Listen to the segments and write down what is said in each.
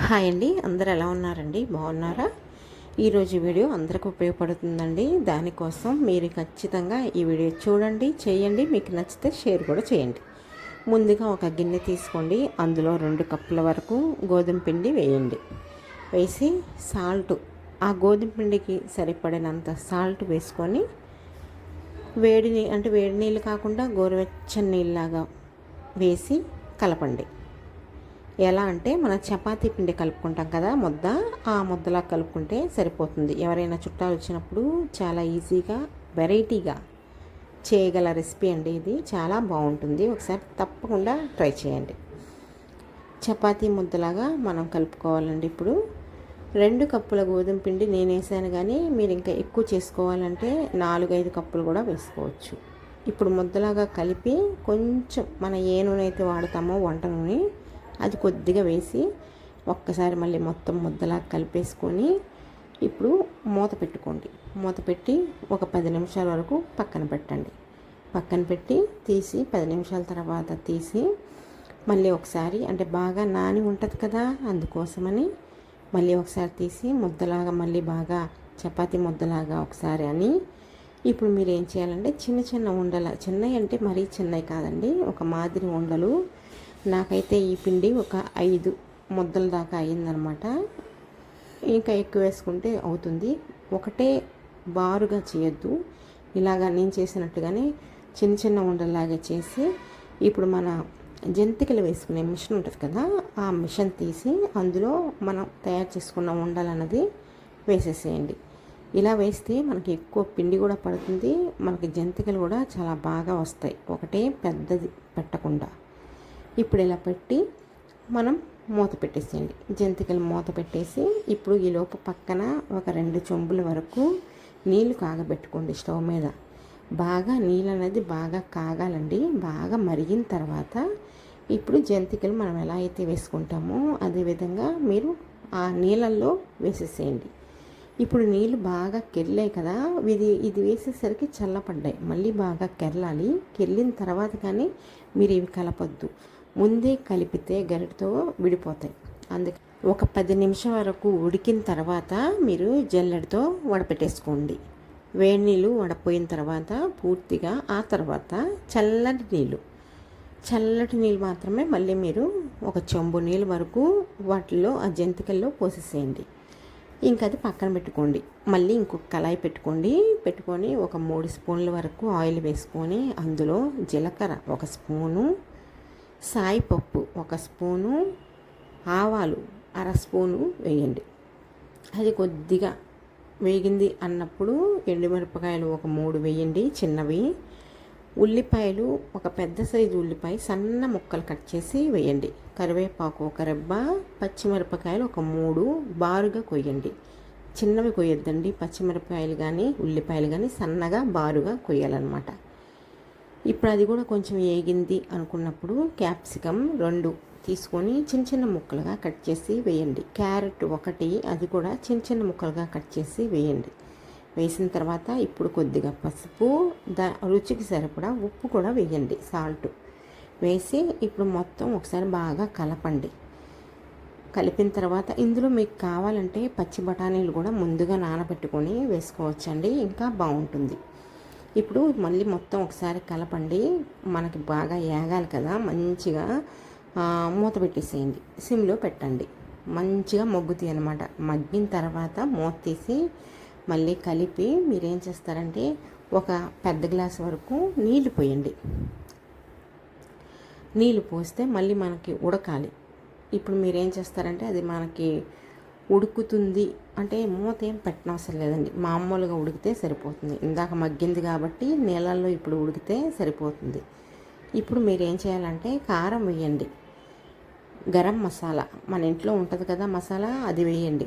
Hi అండి. అందరు ఎలా ఉన్నారండి? బాగున్నారా? ఈరోజు వీడియో అందరికి ఉపయోగపడుతుందండి. దానికోసం మీరు ఖచ్చితంగా ఈ వీడియో చూడండి చేయండి. మీకు నచ్చితే షేర్ కూడా చేయండి. ముందుగా ఒక గిన్నె తీసుకోండి. అందులో రెండు కప్పుల వరకు గోధుమ పిండి వేయండి. వేసి సాల్ట్ ఆ గోధుమ పిండికి సరిపడినంత సాల్ట్ వేసుకొని వేడి నీ- అంటే వేడి నీళ్ళు కాకుండా గోరువెచ్చని నీళ్ళలాగా వేసి కలపండి. ఎలా అంటే మనం చపాతీ పిండి కలుపుకుంటాం కదా ముద్ద. ఆ ముద్దలా కలుపుకుంటే సరిపోతుంది. ఎవరైనా చుట్టాలు వచ్చినప్పుడు చాలా ఈజీగా వెరైటీగా చేయగల రెసిపీ అండి ఇది. చాలా బాగుంటుంది. ఒకసారి తప్పకుండా ట్రై చేయండి. చపాతీ ముద్దలాగా మనం కలుపుకోవాలండి ఇప్పుడు. రెండు కప్పుల గోధుమ పిండి నేను వేసాను కానీ మీరు ఇంకా ఎక్కువ చేసుకోవాలంటే నాలుగైదు కప్పులు కూడా వేసుకోవచ్చు. ఇప్పుడు ముద్దలాగా కలిపి కొంచెం మన ఏ నూనె అయితే వాడతామో వంట నూనె అది కొద్దిగా వేసి ఒక్కసారి మళ్ళీ మొత్తం ముద్దలా కలిపేసుకొని ఇప్పుడు మూత పెట్టుకోండి. మూత పెట్టి ఒక పది నిమిషాల వరకు పక్కన పెట్టండి. పక్కన పెట్టి తీసి పది నిమిషాల తర్వాత తీసి మళ్ళీ ఒకసారి అంటే బాగా నాని ఉంటుంది కదా అందుకోసమని మళ్ళీ ఒకసారి తీసి ముద్దలాగా మళ్ళీ బాగా చపాతీ ముద్దలాగా ఒకసారి అని ఇప్పుడు మీరు ఏం చేయాలంటే చిన్న చిన్న ఉండల చిన్నవి అంటే మరీ చిన్నవి కాదండి ఒక మాదిరి ఉండలు నాకైతే ఈ పిండి ఒక ఐదు ముద్దల దాకా అయిందనమాట ఇంకా ఎక్కువ వేసుకుంటే అవుతుంది. ఒకటే బారుగా చేయొద్దు. ఇలాగా నేను చేసినట్టుగానే చిన్న చిన్న ఉండలాగా చేసి ఇప్పుడు మన జంతికలు వేసుకునే మిషన్ ఉంటుంది కదా ఆ మిషన్ తీసి అందులో మనం తయారు చేసుకున్న ఉండలన్నది వేసేసేయండి. ఇలా వేస్తే మనకి ఎక్కువ పిండి కూడా పడుతుంది. మనకి జంతికలు కూడా చాలా బాగా వస్తాయి. ఒకటే పెద్దది పెట్టకుండా. ఇప్పుడు ఇలా పెట్టి మనం మూత పెట్టేసేయండి. జంతికలు మూత పెట్టేసి ఇప్పుడు ఈ లోపు పక్కన ఒక రెండు చెంబుల వరకు నీళ్ళు కాగబెట్టుకోండి స్టవ్ మీద. బాగా నీళ్ళు అనేది బాగా కాగాలండి. బాగా మరిగిన తర్వాత ఇప్పుడు జంతికలు మనం ఎలా అయితే వేసుకుంటామో అదేవిధంగా మీరు ఆ నీళ్ళల్లో వేసేసేయండి. ఇప్పుడు నీళ్ళు బాగా కెర్లాయి కదా ఇది ఇది వేసేసరికి చల్లపడ్డాయి మళ్ళీ బాగా కెరలాలి. కెర్లిన తర్వాత కానీ మీరు ఇవి కలపొద్దు. ముందే కలిపితే గరిటతో విడిపోతాయి. అందుకే ఒక పది నిమిషం వరకు ఉడికిన తర్వాత మీరు జల్లెడతో వడపెట్టేసుకోండి. వేడి నీళ్ళు వడపోయిన తర్వాత పూర్తిగా ఆ తర్వాత చల్లటి నీళ్ళు. చల్లటి నీళ్ళు మాత్రమే మళ్ళీ మీరు ఒక చెంబు నీళ్ళు వరకు వాటిల్లో ఆ జంతికల్లో పోసేసేయండి. ఇంకా అది పక్కన పెట్టుకోండి. మళ్ళీ ఇంకొక కళాయి పెట్టుకోండి. పెట్టుకొని ఒక మూడు స్పూన్ల వరకు ఆయిల్ వేసుకొని అందులో జీలకర్ర ఒక స్పూను సాయిపప్పు ఒక స్పూను ఆవాలు అర స్పూను వేయండి. అది కొద్దిగా వేగింది అన్నప్పుడు ఎండుమిరపకాయలు ఒక మూడు వేయండి చిన్నవి. ఉల్లిపాయలు ఒక పెద్ద సైజు ఉల్లిపాయ సన్న ముక్కలు కట్ చేసి వేయండి. కరివేపాకు ఒక రెబ్బ పచ్చిమిరపకాయలు ఒక మూడు బారుగా కొయ్యండి. చిన్నవి కొయ్యొద్దండి పచ్చిమిరపకాయలు కానీ ఉల్లిపాయలు కానీ సన్నగా బారుగా కొయ్యాలన్నమాట. ఇప్పుడు అది కూడా కొంచెం ఏగింది అనుకున్నప్పుడు క్యాప్సికమ్ రెండు తీసుకొని చిన్న చిన్న ముక్కలుగా కట్ చేసి వేయండి. క్యారెట్ ఒకటి అది కూడా చిన్న చిన్న ముక్కలుగా కట్ చేసి వేయండి. వేసిన తర్వాత ఇప్పుడు కొద్దిగా పసుపు దా రుచికి సరిపడా ఉప్పు కూడా వేయండి సాల్ట్. వేసి ఇప్పుడు మొత్తం ఒకసారి బాగా కలపండి. కలిపిన తర్వాత ఇందులో మీకు కావాలంటే పచ్చి బఠానీలు కూడా ముందుగా నానబెట్టుకొని వేసుకోవచ్చండి ఇంకా బాగుంటుంది. ఇప్పుడు మళ్ళీ మొత్తం ఒకసారి కలపండి. మనకి బాగా ఏగాలి కదా మంచిగా మూత పెట్టేసేయండి. సిమ్లో పెట్టండి. మంచిగా మొగ్గుతాయి అనమాట మగ్గిన తర్వాత మూత తీసి మళ్ళీ కలిపి మీరేం చేస్తారంటే ఒక పెద్ద గ్లాస్ వరకు నీళ్ళు పోయండి. నీళ్ళు పోస్తే మళ్ళీ మనకి ఉడకాలి. ఇప్పుడు మీరేం చేస్తారంటే అది మనకి ఉడుకుతుంది. అంటే మూత ఏం పెట్టనవసరం లేదండి. మామూలుగా ఉడికితే సరిపోతుంది. ఇందాక మగ్గింది కాబట్టి నీళ్ళల్లో ఇప్పుడు ఉడికితే సరిపోతుంది. ఇప్పుడు మీరు ఏం చేయాలంటే కారం వేయండి. గరం మసాలా. మన ఇంట్లో ఉంటుంది కదా మసాలా అది వేయండి.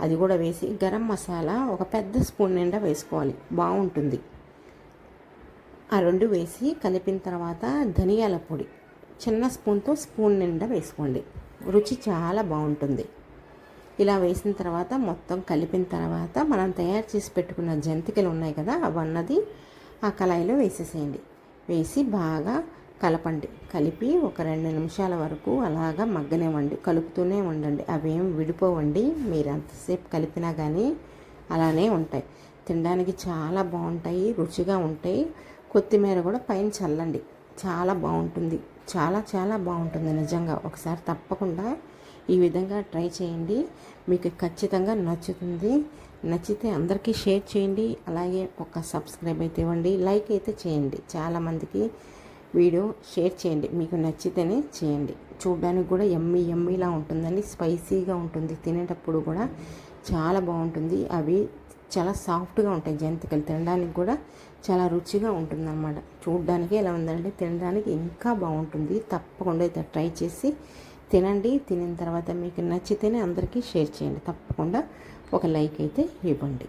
అది కూడా వేసి గరం మసాలా ఒక పెద్ద స్పూన్ నిండా వేసుకోవాలి. బాగుంటుంది. ఆ రెండు వేసి కలిపిన తర్వాత ధనియాల పొడి. చిన్న స్పూన్తో స్పూన్ నిండా వేసుకోండి. రుచి చాలా బాగుంటుంది. ఇలా వేసిన తర్వాత మొత్తం కలిపిన తర్వాత మనం తయారు చేసి పెట్టుకున్న జంతికలు ఉన్నాయి కదా అవన్నది ఆ కళాయిలో వేసేసేయండి. వేసి బాగా కలపండి. కలిపి ఒక రెండు నిమిషాల వరకు అలాగా మగ్గనివ్వండి. కలుపుతూనే ఉండండి. అవేం విడిపోవండి. మీరు ఎంతసేపు కలిపినా కానీ అలానే ఉంటాయి. తినడానికి చాలా బాగుంటాయి రుచిగా ఉంటాయి. కొత్తిమీర కూడా పైన చల్లండి. చాలా బాగుంటుంది. చాలా చాలా బాగుంటుంది నిజంగా. ఒకసారి తప్పకుండా ఈ విధంగా ట్రై చేయండి. మీకు ఖచ్చితంగా నచ్చుతుంది. నచ్చితే అందరికీ షేర్ చేయండి. అలాగే ఒక సబ్స్క్రైబ్ అయితే ఇవ్వండి. లైక్ అయితే చేయండి. చాలామందికి వీడియో షేర్ చేయండి. మీకు నచ్చితేనే చేయండి. చూడడానికి కూడా ఎమ్మి ఎమ్మిలా ఉంటుందండి. స్పైసీగా ఉంటుంది. తినేటప్పుడు కూడా చాలా బాగుంటుంది. అవి చాలా సాఫ్ట్గా ఉంటాయి జంతికలు. తినడానికి కూడా చాలా రుచిగా ఉంటుంది అన్నమాట చూడడానికి ఎలా ఉందంటే తినడానికి ఇంకా బాగుంటుంది. తప్పకుండా అయితే ట్రై చేసి తినండి. తినిన తర్వాత మీకు నచ్చితేనే అందరికీ షేర్ చేయండి. తప్పకుండా ఒక లైక్ అయితే ఇవ్వండి.